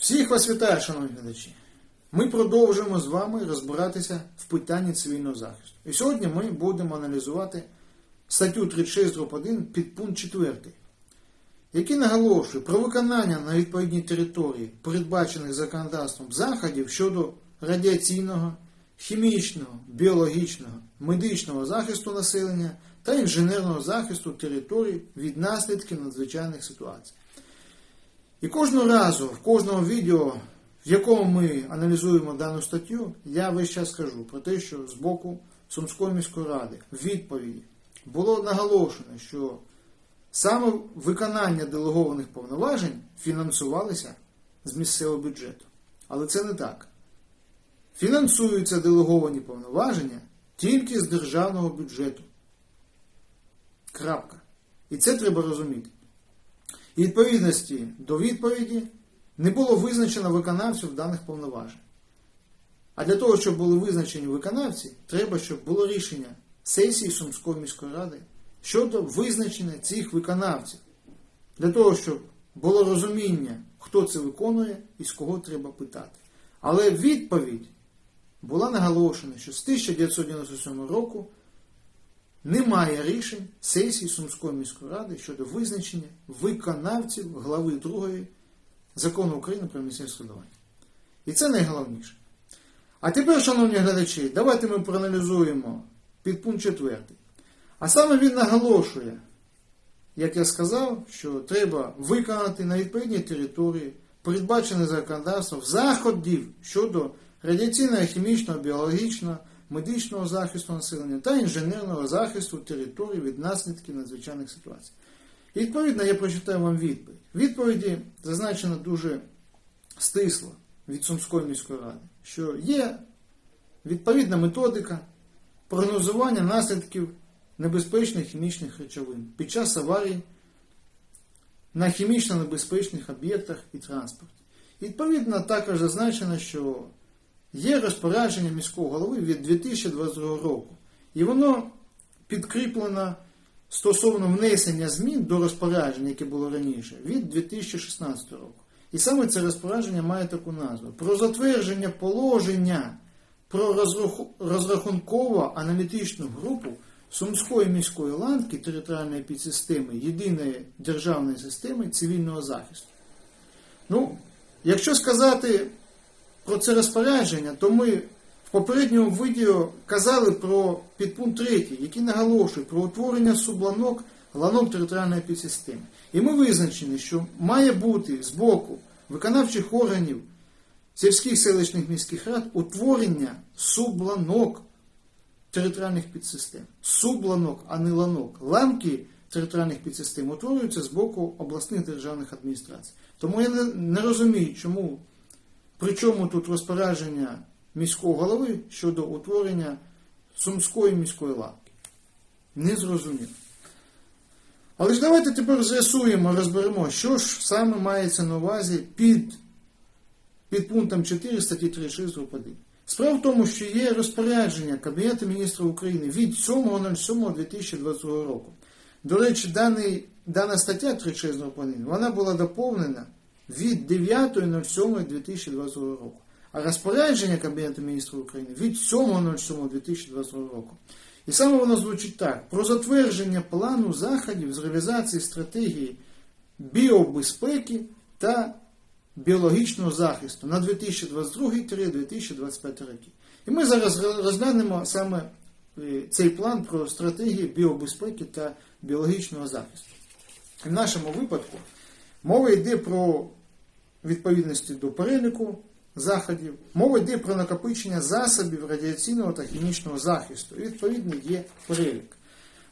Всіх вас вітаю, шановні глядачі. Ми продовжуємо з вами розбиратися в питанні цивільного захисту. І сьогодні ми будемо аналізувати статтю 36 1 підпункт 4, який наголошує про виконання на відповідній території передбачених законодавством заходів щодо радіаційного, хімічного, біологічного, медичного захисту населення та інженерного захисту територій від наслідків надзвичайних ситуацій. І кожного разу, в кожному відео, в якому ми аналізуємо дану статтю, я весь час скажу про те, що з боку Сумської міської ради в відповіді було наголошено, що саме виконання делегованих повноважень фінансувалися з місцевого бюджету. Але це не так. Фінансуються делеговані повноваження тільки з державного бюджету. Крапка. І це треба розуміти. Відповідності до відповіді не було визначено виконавців даних повноважень. А для того, щоб були визначені виконавці, треба, щоб було рішення сесії Сумської міської ради щодо визначення цих виконавців. Для того, щоб було розуміння, хто це виконує і з кого треба питати. Але відповідь була наголошена, що з 1997 року немає рішень сесії Сумської міської ради щодо визначення виконавців глави 2 закону України про місцеве судування. І це найголовніше. А тепер, шановні глядачі, давайте ми проаналізуємо підпункт 4. А саме він наголошує, як я сказав, що треба виконати на відповідній території передбачених законодавством заходів щодо радіаційного, хімічного, біологічного, медичного захисту населення та інженерного захисту території від наслідків надзвичайних ситуацій. Відповідно я прочитаю вам відповідь. Відповіді зазначено дуже стисло від Сумської міської ради, що є відповідна методика прогнозування наслідків небезпечних хімічних речовин під час аварій на хімічно небезпечних об'єктах і транспорті. Відповідно, також зазначено, що є розпорядження міського голови від 2022 року, і воно підкріплено стосовно внесення змін до розпорядження, яке було раніше, від 2016 року. І саме це розпорядження має таку назву: про затвердження положення про розраху- розрахунково аналітичну групу Сумської міської ланки територіальної підсистеми єдиної державної системи цивільного захисту. Ну, якщо сказати про це розпорядження, то ми в попередньому відео казали про підпункт 3, який наголошує про утворення субланок ланок територіальної підсистеми. І ми визначені, що має бути з боку виконавчих органів сільських селищних міських рад утворення субланок територіальних підсистем. Субланок, а не ланок. Ланки територіальних підсистем утворюються з боку обласних державних адміністрацій. Тому я не, розумію, чому при чому тут розпорядження міського голови щодо утворення Сумської міської ланки. Не зрозуміло. Але ж давайте тепер з'ясуємо, розберемо, що ж саме мається на увазі під, під пунктом 4 статті 36 1. Справа в тому, що є розпорядження Кабінету міністрів України від 7.07.2022 року. До речі, даний, дана стаття 36 1, вона була доповнена від 9.07.2022 року. А розпорядження Кабінету міністрів України від 7.07.2022 року. І саме воно звучить так: про затвердження плану заходів з реалізації стратегії біобезпеки та біологічного захисту на 2022-2025 роки. І ми зараз розглянемо саме е, цей план про стратегію біобезпеки та біологічного захисту. В нашому випадку мова йде про відповідності до переліку заходів, мова йде про накопичення засобів радіаційного та хімічного захисту. Відповідно є перелік.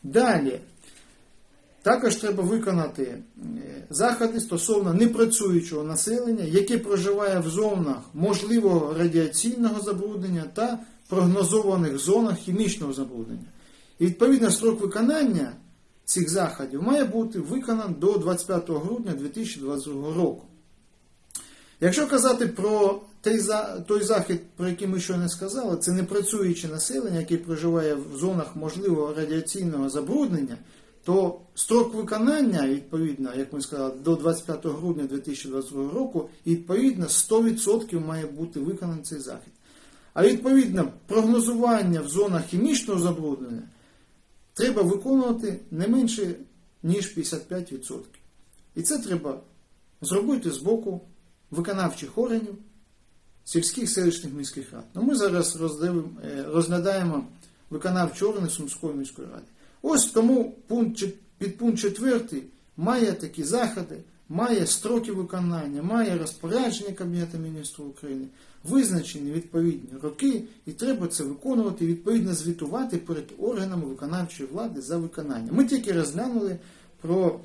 Далі. Також треба виконати е, заходи стосовно непрацюючого населення, яке проживає в зонах можливого радіаційного забруднення та прогнозованих зонах хімічного забруднення. І відповідно строк виконання цих заходів має бути виконаний до 25 грудня 2022 року. Якщо казати про той, захід, про який ми щойно сказали, це непрацююче населення, яке проживає в зонах можливого радіаційного забруднення, то строк виконання, відповідно, як ми сказали, до 25 грудня 2022 року, відповідно 100% має бути виконаний цей захід. А відповідно, прогнозування в зонах хімічного забруднення треба виконувати не менше, ніж 55%. І це треба зробити з боку виконавчих органів сільських селищних міських рад. Ну, ми зараз е, розглядаємо виконавчі органи Сумської міської ради. Ось тому пункт, підпункт 4 має такі заходи, має строки виконання, має розпорядження Кабінету міністрів України, визначені відповідні роки, і треба це виконувати, відповідно звітувати перед органами виконавчої влади за виконання. Ми тільки розглянули про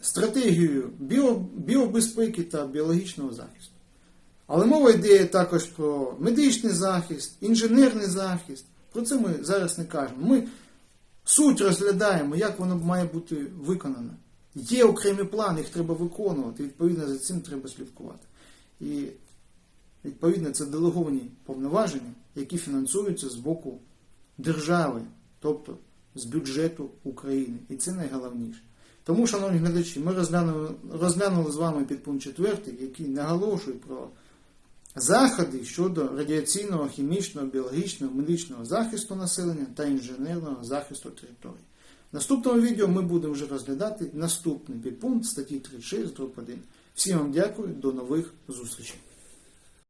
стратегію біо, біобезпеки та біологічного захисту. Але мова йде також про медичний захист, інженерний захист. Про це ми зараз не кажемо. Ми суть розглядаємо, як воно має бути виконано. Є окремі плани, їх треба виконувати, відповідно за цим треба слідкувати. І відповідно це делеговані повноваження, які фінансуються з боку держави, тобто з бюджету України. І це найголовніше. Тому, шановні глядачі, ми розглянули, розглянули з вами підпункт 4, який наголошує про заходи щодо радіаційного, хімічного, біологічного, медичного захисту населення та інженерного захисту території. В наступному відео ми будемо вже розглядати наступний підпункт статті 36 1. Всім вам дякую, до нових зустрічей.